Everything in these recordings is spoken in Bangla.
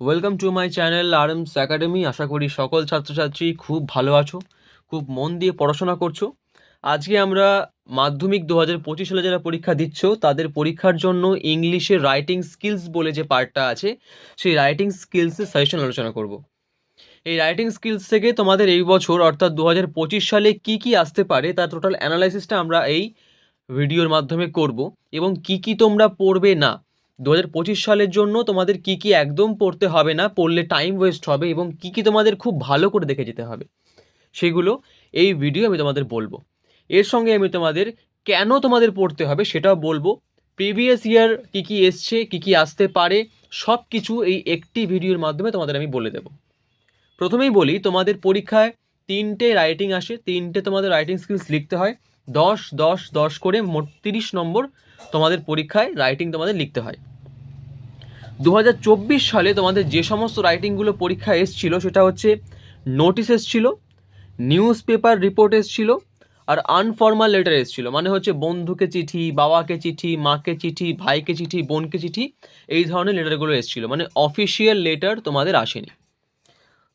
Welcome to my channel RMS academy আশা করি সকল ছাত্রছাত্রী খুব ভালো আছো, খুব মন দিয়ে পড়াশোনা করছ। আজকে আমরা মাধ্যমিক দু হাজার পঁচিশ সালে যারা পরীক্ষা দিচ্ছ, তাদের পরীক্ষার জন্য ইংলিশে রাইটিং স্কিলস বলে যে পার্টটা আছে, সেই রাইটিং স্কিলসের সাজেশন আলোচনা করব। এই রাইটিং স্কিলস থেকে তোমাদের এই বছর, অর্থাৎ দু হাজার পঁচিশ সালে কী কী আসতে পারে, তার টোটাল অ্যানালাইসিসটা আমরা এই ভিডিওর মাধ্যমে করব এবং কি কি তোমরা পড়বে না। দু হাজার পঁচিশ সালের জন্য তোমাদের কি কি একদম পড়তে হবে না, পড়লে টাইম ওয়েস্ট হবে এবং কি কি তোমাদের খুব ভালো করে দেখে যেতে হবে, সেগুলো এই ভিডিও আমি তোমাদের বলব। এর সঙ্গে আমি তোমাদের কেন তোমাদের পড়তে হবে সেটাও বলব। প্রিভিয়াস ইয়ার কী কী এসছে, কী কী আসতে পারে সব কিছু এই একটি ভিডিওর মাধ্যমে তোমাদের আমি বলে দেব। প্রথমেই বলি, তোমাদের পরীক্ষায় তিনটে রাইটিং আসে, তিনটে তোমাদের রাইটিং স্কিলস লিখতে হয়। দশ দশ দশ করে মোট তিরিশ নম্বর তোমাদের পরীক্ষায় রাইটিং তোমাদের লিখতে হয়। দু হাজার চব্বিশ সালে তোমাদের যে সমস্ত রাইটিংগুলো পরীক্ষা এসছিল, সেটা হচ্ছে নোটিস এসছিল নিউজ পেপার রিপোর্ট এসছিল, আর আনফর্মাল লেটার এসছিল। মানে হচ্ছে বন্ধুকে চিঠি, বাবাকে চিঠি, মাকে চিঠি, ভাইকে চিঠি, বোনকে চিঠি, এই ধরনের লেটারগুলো এসছিল। মানে অফিসিয়াল লেটার তোমাদের আসেনি।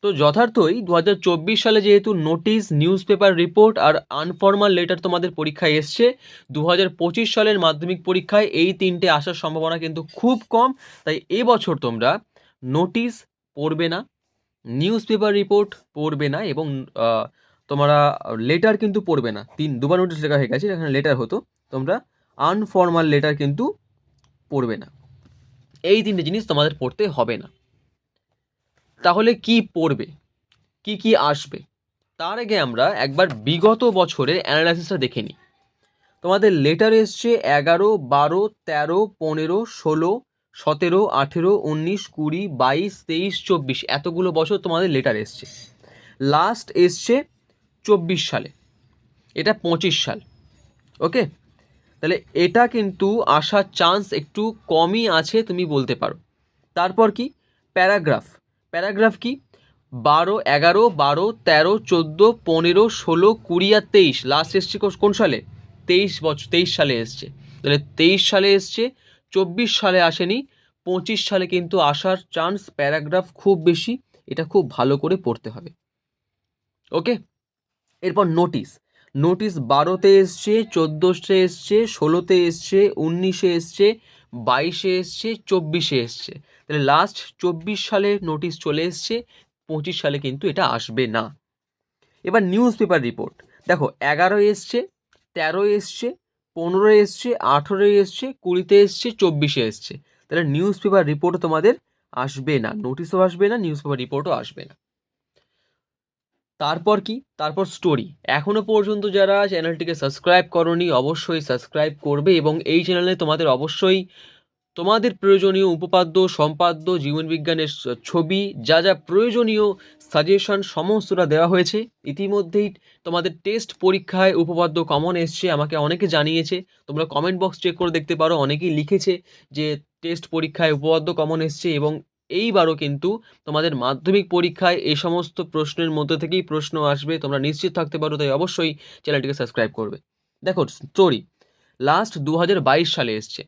তো যথার্থই দু হাজার চব্বিশ সালে যেহেতু নোটিশ নিউজ পেপার রিপোর্ট আর আনফর্মাল লেটার তোমাদের পরীক্ষায় এসছে দু হাজার পঁচিশ সালের মাধ্যমিক পরীক্ষায় এই তিনটে আসার সম্ভাবনা কিন্তু খুব কম। তাই এবছর তোমরা নোটিশ পড়বে না নিউজ পেপার রিপোর্ট পড়বে না এবং তোমরা লেটার কিন্তু পড়বে না। তিন, দুবার নোটিশ লেখা হয়ে গেছে এখানে লেটার হতো, তোমরা আনফর্মাল লেটার কিন্তু পড়বে না। এই তিনটে জিনিস তোমাদের পড়তে হবে না। তাহলে কি পড়বে? কি কি আসবে? তার আগে আমরা একবার বিগত বছরের অ্যানালাইসিসটা দেখে নিই। তোমাদের লেটার এসছে এগারো, বারো, তেরো, পনেরো, ষোলো, সতেরো, আঠেরো, উনিশ, কুড়ি, বাইশ, তেইশ, চব্বিশ এতগুলো বছর তোমাদের লেটার এসছে। লাস্ট এসছে চব্বিশ সালে। এটা পঁচিশ সাল। ওকে তাহলে এটা কিন্তু আসার চান্স একটু কমই আছে তুমি বলতে পারো। তারপর কি? প্যারাগ্রাফ প্যারাগ্রাফ কি? বারো, এগারো, বারো, তেরো, চোদ্দ, পনেরো, ষোলো, কুড়ি আর তেইশ। লাস্ট এসছে কোন সালে? তেইশ বছর তেইশ সালে এসছে। তাহলে তেইশ সালে এসছে, চব্বিশ সালে আসেনি, পঁচিশ সালে কিন্তু আসার চান্স প্যারাগ্রাফ খুব বেশি, এটা খুব ভালো করে পড়তে হবে। ওকে এরপর নোটিশ নোটিশ বারোতে এসছে, চোদ্দোতে এসছে, ষোলোতে এসছে, উনিশে এসছে বাইশে এসছে, চব্বিশে এসছে। তাহলে লাস্ট চব্বিশ সালে নোটিশ চলে এসছে, পঁচিশ সালে কিন্তু এটা আসবে না। এবার নিউজ পেপার রিপোর্ট দেখো এগারো এসছে তেরো এসছে পনেরো এসছে আঠেরোই এসছে, কুড়িতে এসছে, চব্বিশে এসছে। তাহলে নিউজ পেপার রিপোর্টও তোমাদের আসবে না। নোটিশও আসবে না নিউজ পেপার রিপোর্টও আসবে না। তারপর কি? তারপর স্টোরি এখনও পর্যন্ত যারা চ্যানেলটিকে সাবস্ক্রাইব করনি, অবশ্যই সাবস্ক্রাইব করবে এবং এই চ্যানেলে তোমাদের অবশ্যই তোমাদের প্রয়োজনীয় উপপাদ্য, সম্পাদ্য, জীবনবিজ্ঞানের ছবি, যা যা প্রয়োজনীয় সাজেশন সমস্তটা দেওয়া হয়েছে। ইতিমধ্যেই তোমাদের টেস্ট পরীক্ষায় উপপাদ্য কমন এসছে, আমাকে অনেকে জানিয়েছে। তোমরা কমেন্ট বক্স চেক করে দেখতে পারো, অনেকেই লিখেছে যে টেস্ট পরীক্ষায় উপপাদ্য কমন এসছে এবং এইবারও কিন্তু তোমাদের মাধ্যমিক পরীক্ষায় এই সমস্ত প্রশ্নের মধ্যে থেকেই প্রশ্ন আসবে, তোমরা নিশ্চিত থাকতে পারো, তাই অবশ্যই চ্যানেলটিকে সাবস্ক্রাইব করবে। দেখো, স্টোরি, লাস্ট দু হাজার বাইশ সালে এসছে।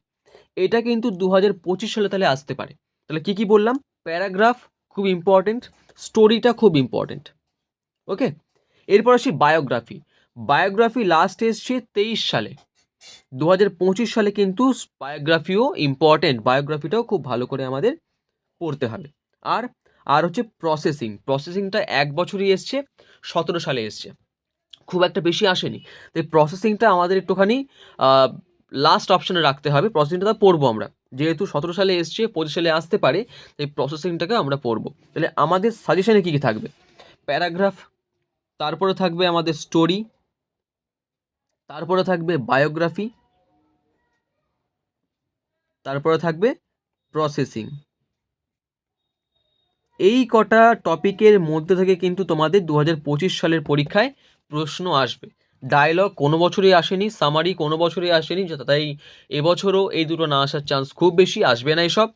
এটা কিন্তু দু হাজার পঁচিশ সালে তাহলে আসতে পারে। তাহলে কি কি বললাম? প্যারাগ্রাফ খুব ইম্পর্টেন্ট স্টোরিটা খুব ইম্পর্টেন্ট ওকে? এরপর আসি বায়োগ্রাফি। বায়োগ্রাফি লাস্ট এসছে তেইশ সালে। দু হাজার পঁচিশ সালে কিন্তু বায়োগ্রাফিও ইম্পর্টেন্ট বায়োগ্রাফিটাও খুব ভালো করে আমাদের পড়তে হবে। আর আর হচ্ছে প্রসেসিং প্রসেসিংটা এক বছরই এসছে, সতেরো সালে এসছে। খুব একটা বেশি আসেনি। তাই প্রসেসিংটা আমাদের একটুখানি লাস্ট অপশনে রাখতে হবে। প্রসেসিংটা তো পড়ব আমরা। যেহেতু সতেরো সালে এসছে, পঁচিশ সালে আসতে পারে, তাই প্রসেসিংটাকে আমরা পড়ব। তাহলে আমাদের সাজেশনে কী কী থাকবে? প্যারাগ্রাফ তারপরে থাকবে আমাদের স্টোরি তারপরে থাকবে বায়োগ্রাফি তারপরে থাকবে প্রসেসিং এই কটা টপিকের মধ্যে থেকে কিন্তু তোমাদের দু হাজার পঁচিশ সালের পরীক্ষায় প্রশ্ন আসবে। ডায়লগ কোনো বছরই আসেনি সামারি কোনো বছরই আসেনি তাই এবছরও এই দুটো না আসার চান্স খুব বেশি, আসবে না এসব।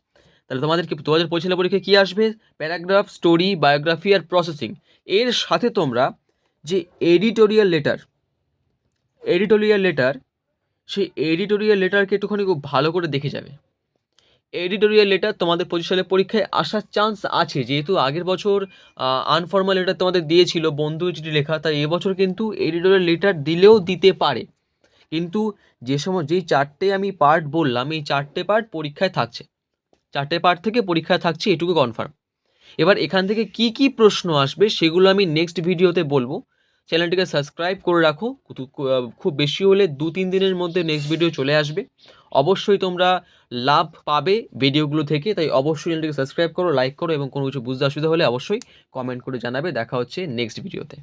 তাহলে তোমাদের কি দু হাজার পঁচিশ সালের পরীক্ষায় কী আসবে? প্যারাগ্রাফ স্টোরি বায়োগ্রাফি আর প্রসেসিং এর সাথে তোমরা যে এডিটোরিয়াল লেটার এডিটোরিয়াল লেটার সেই এডিটোরিয়াল লেটারকে একটুখানি খুব ভালো করে দেখে যাবে। এডিটোরিয়াল লেটার তোমাদের পঁচিশ সালে পরীক্ষায় আসার চান্স আছে। যেহেতু আগের বছর আনফর্মাল লেটার তোমাদের দিয়েছিল বন্ধু চিঠি লেখা, তাই এবছর কিন্তু এডিটোরিয়াল লেটার দিলেও দিতে পারে। কিন্তু যে সময় যেই চারটে আমি পার্ট বললাম, এই চারটে পার্ট পরীক্ষায় থাকছে। চারটে পার্ট থেকে পরীক্ষায় থাকছে, এটুকু কনফার্ম এবার এখান থেকে কি কি প্রশ্ন আসবে, সেগুলো আমি নেক্সট ভিডিওতে বলব। চ্যানেলটিকে সাবস্ক্রাইব করে রাখো। খুব বেশি হলে দু, তিন দিনের মধ্যে নেক্সট ভিডিও চলে আসবে। অবশ্যই তোমরা লাভ পাবে ভিডিওগুলো থেকে, তাই অবশ্যই চ্যানেলটিকে সাবস্ক্রাইব করো লাইক করো এবং কোনো কিছু বুঝতে অসুবিধা হলে অবশ্যই কমেন্ট করে জানাবে। দেখা হচ্ছে নেক্সট ভিডিওতে